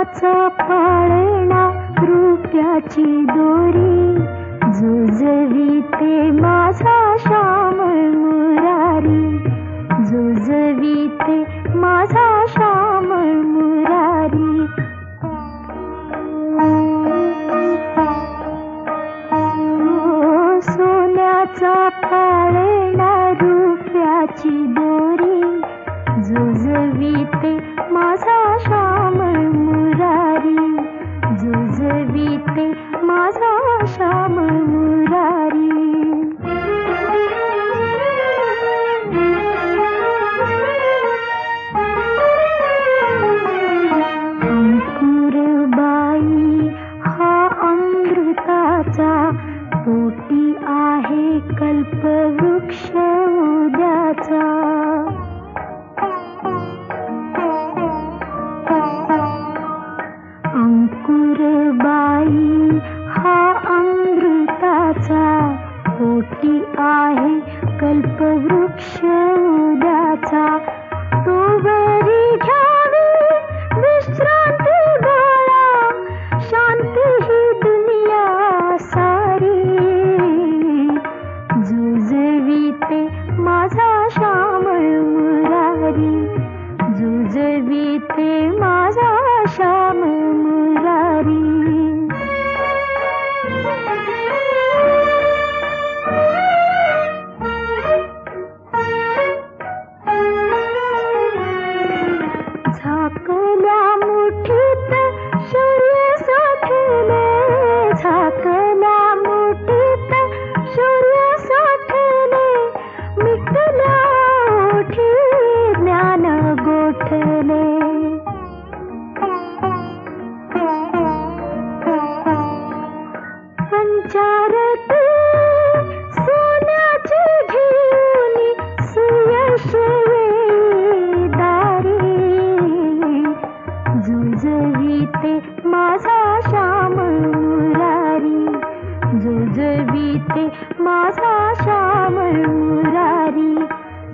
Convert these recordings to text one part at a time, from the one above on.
हो, सोन्याचा पाळणा रुपयाची दोरी. जुजवीते माझा श्याम मुरारी. जुजवीते माझा श्याम मुरारी. सोन्याचा पाळणा रुपयाची दोरी. जुजवीते माझा श्याम अमृताचा पोटी आहे कल्पवृक्ष उद्याचा. अंकुरबाई हा अमृताचा पोटी आहे कल्पवृक्ष उद्याचा. तो ঝাঁকলাম উঠিতে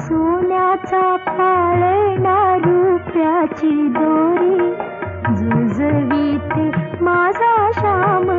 सोन्याचा पाळणा रुपयाची दोरी झुजवीत माझा श्याम